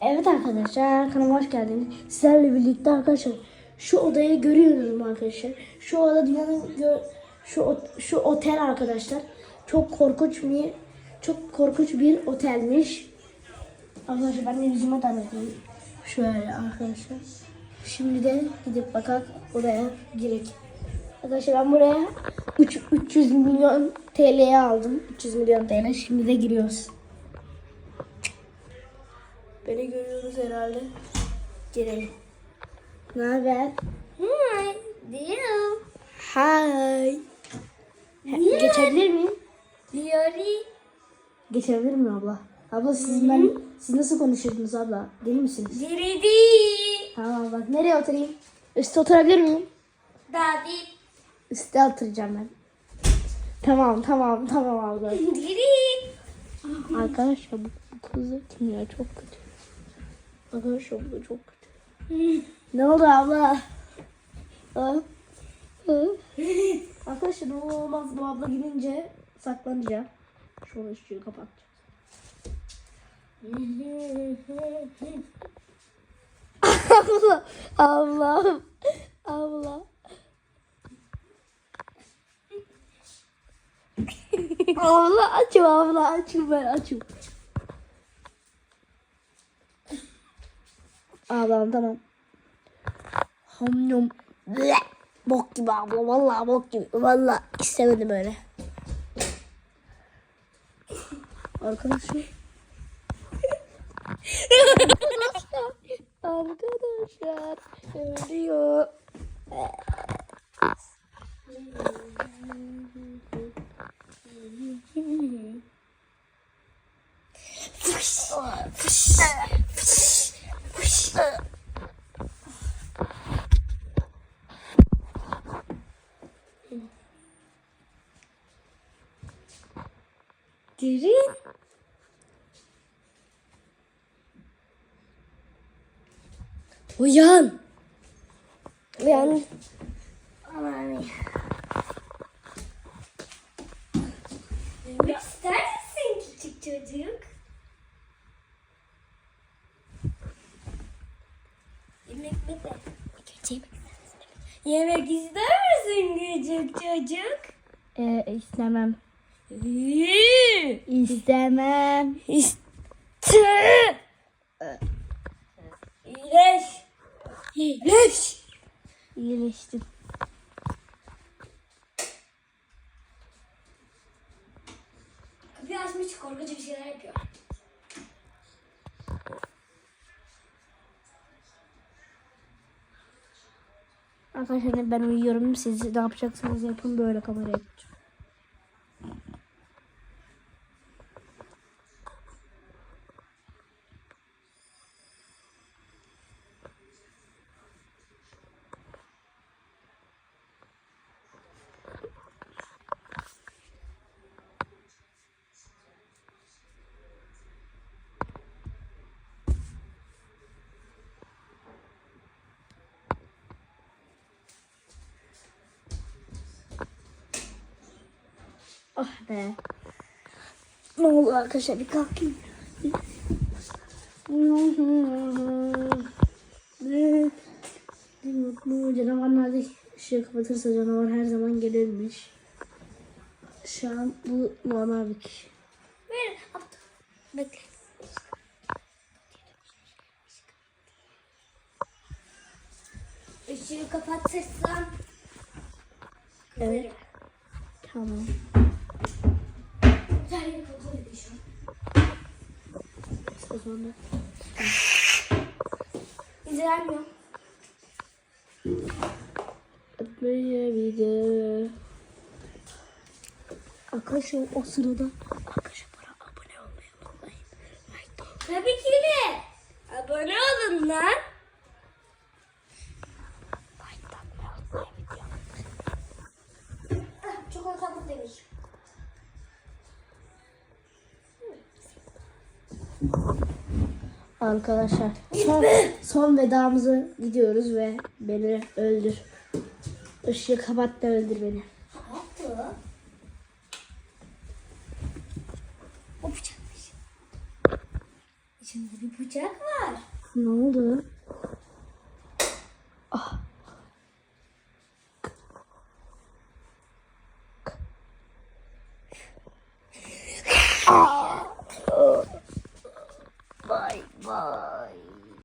Evet arkadaşlar kanalıma hoş geldiniz. Sizlerle birlikte arkadaşlar şu odayı görüyorsunuz arkadaşlar. Şu oda dünyanın şu şu otel arkadaşlar. Çok korkunç bir çok korkunç bir otelmiş. Arkadaşlar ben de yüzüme tanıtayım. Şöyle arkadaşlar. Şimdi de gidip bakak odaya girek. Arkadaşlar ben buraya üç- 300 milyon TL'ye aldım. 300 milyon TL. Şimdi de giriyoruz. Beni görüyoruz herhalde. Girelim. Ne haber? Hi, Dio. Hi. He- Geçebilir miyim? Diori. Geçebilir miyim abla? Abla siz ben siz nasıl konuşuyordunuz abla? Deli misiniz? Diridi. Tamam bak nereye oturayım? Üste oturabilir miyim? Dadi. Üste oturacağım ben. Tamam tamam tamam abla. Diri. Arkadaşlar bu, bu kızı kim ya çok kötü. Arkadaşlar bu da çok kötü. Ne oldu abla? Arkadaşlar olur olmaz bu abla gidince saklanacağım. Şu ışığı kapatacağım. abla, abla, abla. abla açım abla açım ben açım. Ablam tamam. Hamyum. Bok gibi abla vallahi bok gibi. Vallahi istemedim öyle. Arkadaşlar. Arkadaşlar. Ölüyor. Derin. Uyan. Uyan. Aman. İster misin küçük çocuk? Yemek ister misin küçük çocuk? Ee, istemem. İstemem. İşte. İyileş. İyileş. İyileştim. Kapıyı açmış korkunç bir şeyler yapıyor. Arkadaşlar ben uyuyorum. Siz ne yapacaksınız yapın böyle kameraya Oh be. Ne oldu arkadaşlar bir kalkayım. Ne mutlu canavarlar da ışığı kapatırsa canavar her zaman gelirmiş. Şu an bu normal bir kişi. Ver. Bekle. Işığı kapatırsan. Evet. Tamam. Her yeri kontrol ediyor şu an. İzin vermiyor. atmaya video. Arkadaşlar o sırada arkadaşlar bana abone olmayı unutmayın. De Tabii ki de. Abone olun lan. Arkadaşlar son, son vedamızı gidiyoruz ve beni öldür. Işığı kapat da öldür beni. O bıçakmış. İçine İçinde bir bıçak var. Ne oldu?